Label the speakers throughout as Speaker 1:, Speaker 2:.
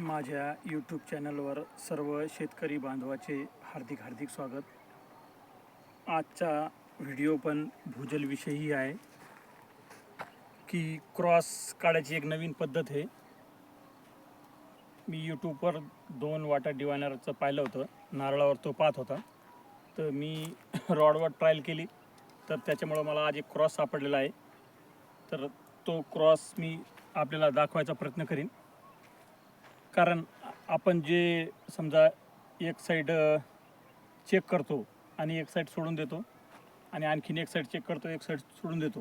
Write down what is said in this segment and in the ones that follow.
Speaker 1: माझ्या यूट्यूब चॅनलवर सर्व शेतकरी बांधवाचे हार्दिक हार्दिक स्वागत. आजचा व्हिडिओ पण भूजलविषयी आहे. की क्रॉस काढायची एक नवीन पद्धत आहे. मी यूट्यूबवर दोन वाटा डिवायनरचं पाहिलं होतं. नारळावर तो पाहत होता. तर मी रॉडवर ट्रायल केली. तर त्याच्यामुळं मला आज एक क्रॉस सापडलेला आहे. तर तो क्रॉस मी आपल्याला दाखवायचा प्रयत्न करीन. कारण आपण जे समजा एक साईड चेक करतो आणि एक साईड सोडून देतो आणि आणखीन एक साईड चेक करतो एक साईड सोडून देतो.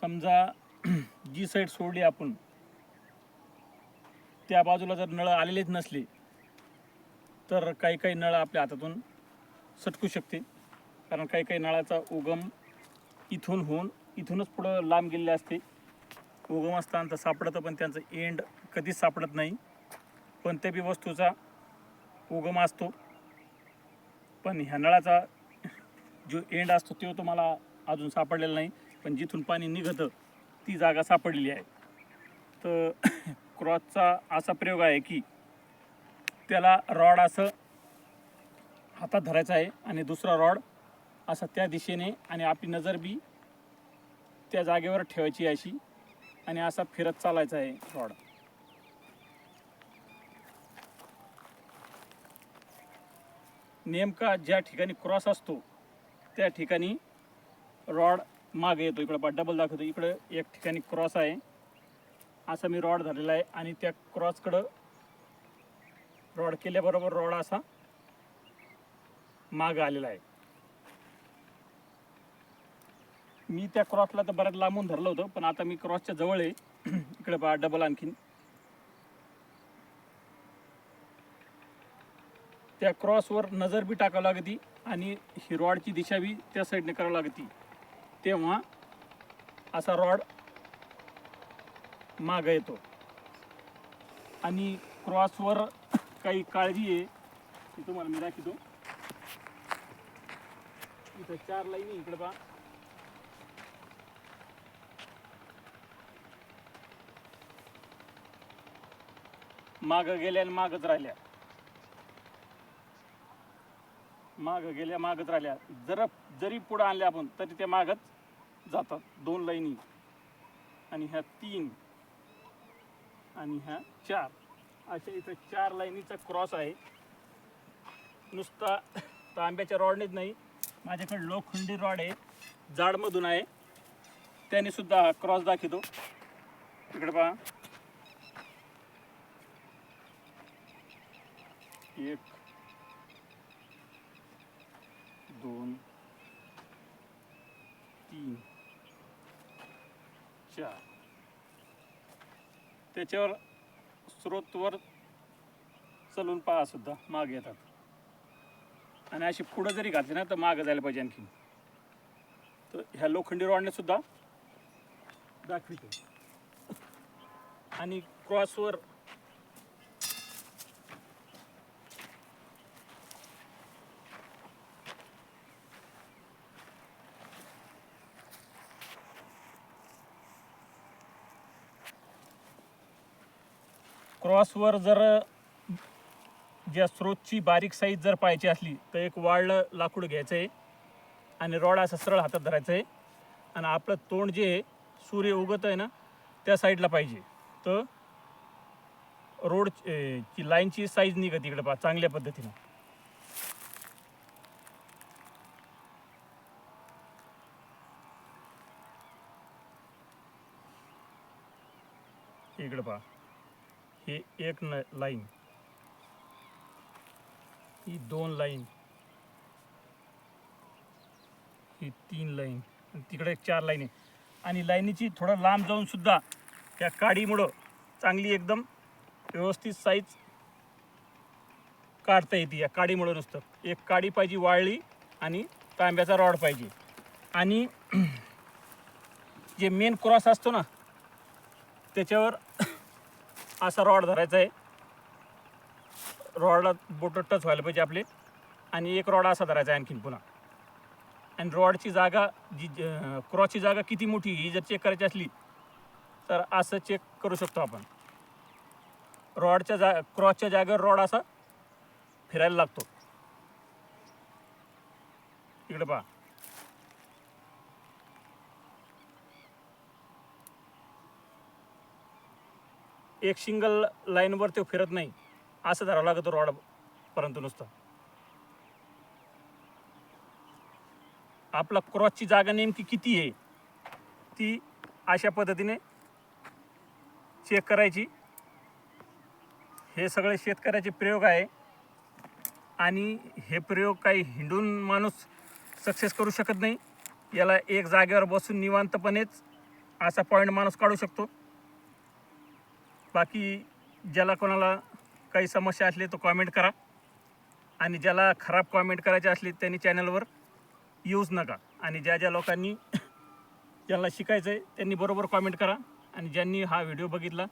Speaker 1: समजा जी साईड सोडली आपण त्या बाजूला जर नळ आलेलेच नसले तर काही काही नळ आपल्या हातातून सटकू शकते. कारण काही काही नळाचा उगम इथून होऊन इथूनच पुढं लांब गेलेले असते. उगम असताना तर सापडतं पण त्यांचं एंड कधीच सापडत नाही. कोणत्या बी वस्तूचा उगम असतो. पण ह्या नळाचा जो एंड असतो तो तुम्हाला अजून सापडलेला नाही. पण जिथून पाणी निघतं ती जागा सापडलेली आहे. तर क्रॉसचा असा प्रयोग आहे की त्याला रॉड असं हातात धरायचा आहे आणि दुसरा रॉड असा त्या दिशेने आणि आपली नजर बी त्या जागेवर ठेवायची अशी. आणि असा फिरत चालायचा आहे रॉड. नेमका ज्या ठिकाणी क्रॉस असतो त्या ठिकाणी रॉड मागे येतो. इकडं बा डबल दाखवतो. इकडं एक ठिकाणी क्रॉस आहे. असा मी रॉड धरलेला आहे आणि त्या क्रॉसकडं रॉड केल्याबरोबर रॉड असा माग आलेला आहे. मी त्या क्रॉसला तर बऱ्याच लांबून धरलं होतं पण आता मी क्रॉसच्या जवळ आहे. इकडे पहा डबल आणखीन. त्या क्रॉसवर नजर बी टाकावं लागती आणि ही रॉडची दिशा बी त्या साईडने करावं लागती. तेव्हा असा रॉड माग येतो. आणि क्रॉसवर काही काळजी आहे. ती तुम्हाला मी दाखवतो. इथं चार लाईनी इकडे पहा. माग गेल्या आणि मागच राहिल्या. माग गेल्या मागच राहिल्या. जर जरी पुढं आणल्या आपण तरी त्या मागच जातात. दोन लाईनी. आणि ह्या तीन. आणि ह्या चार. अशा इथं चार लाईनीचा क्रॉस आहे. नुसता तांब्याच्या रॉडनेच नाही. माझ्याकडे लोखंडी रॉड आहे. जाडमधून आहे. त्याने सुद्धा क्रॉस दाखवतो. इकडे पहा. एक दोन तीन चार. त्याच्यावर स्रोतवर चलून पहा सुद्धा माग येतात. आणि अशी पुढं जरी घातली ना तर मागं जायला पाहिजे आणखी तर ह्या लोखंडी रॉडने सुद्धा दाखवितो. आणि क्रॉसवर क्रॉसवर जर ज्या स्रोतची बारीक साईज जर पाहायची असली तर एक वाळलं लाकूड घ्यायचं आहे आणि रॉड असं सरळ हातात धरायचं आहे आणि आपलं तोंड जे आहे सूर्य उगत आहे ना त्या साईडला पाहिजे. तर रोड ची लाईनची साईज निघत इकडे पहा चांगल्या पद्धतीनं. इकडे पहा. हे एक न लाईन. ही दोन लाईन. ही तीन लाईन. तिकडे एक चार लाईन आहे. आणि लाईनीची थोडं लांब जाऊन सुद्धा त्या काडीमुळं चांगली एकदम व्यवस्थित साईज काढता येते या काडीमुळं नुसतं. एक काडी पाहिजे वाळली आणि तांब्याचा रॉड पाहिजे. आणि जे मेन क्रॉस असतो ना त्याच्यावर असा रॉड धरायचा आहे. रॉडला बोट टच व्हायला पाहिजे आपले. आणि एक रॉड असा धरायचा आहे आणखीन पुन्हा. आणि रॉडची जागा जी क्रॉसची जागा किती मोठी ही जर चेक करायची असली तर असं चेक करू शकतो आपण. रॉडच्या जा क्रॉसच्या जागेवर रॉड असा फिरायला लागतो. इकडे पहा. एक सिंगल लाईनवर ते फिरत नाही. असं धरावं लागतं रॉड परंतु नुसतं. आपला क्रॉसची जागा नेमकी किती आहे? ती अशा पद्धतीने चेक करायची. हे सगळे शेतकऱ्याचे प्रयोग आहे. आणि हे प्रयोग काही हिंडून माणूस सक्सेस करू शकत नाही. याला एक जागेवर बसून निवांतपणेच असा पॉईंट माणूस काढू शकतो. बाकी ज्याला कोणाला काही समस्या असली तर कॉमेंट करा. आणि ज्याला खराब कॉमेंट करायचे असले त्यांनी चॅनलवर यूज नका. आणि ज्या ज्या लोकांनी ज्यांना शिकायचं आहे त्यांनी बरोबर कॉमेंट करा. आणि ज्यांनी हा व्हिडिओ बघितला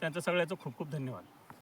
Speaker 1: त्यांचं सगळ्याचं खूप खूप धन्यवाद.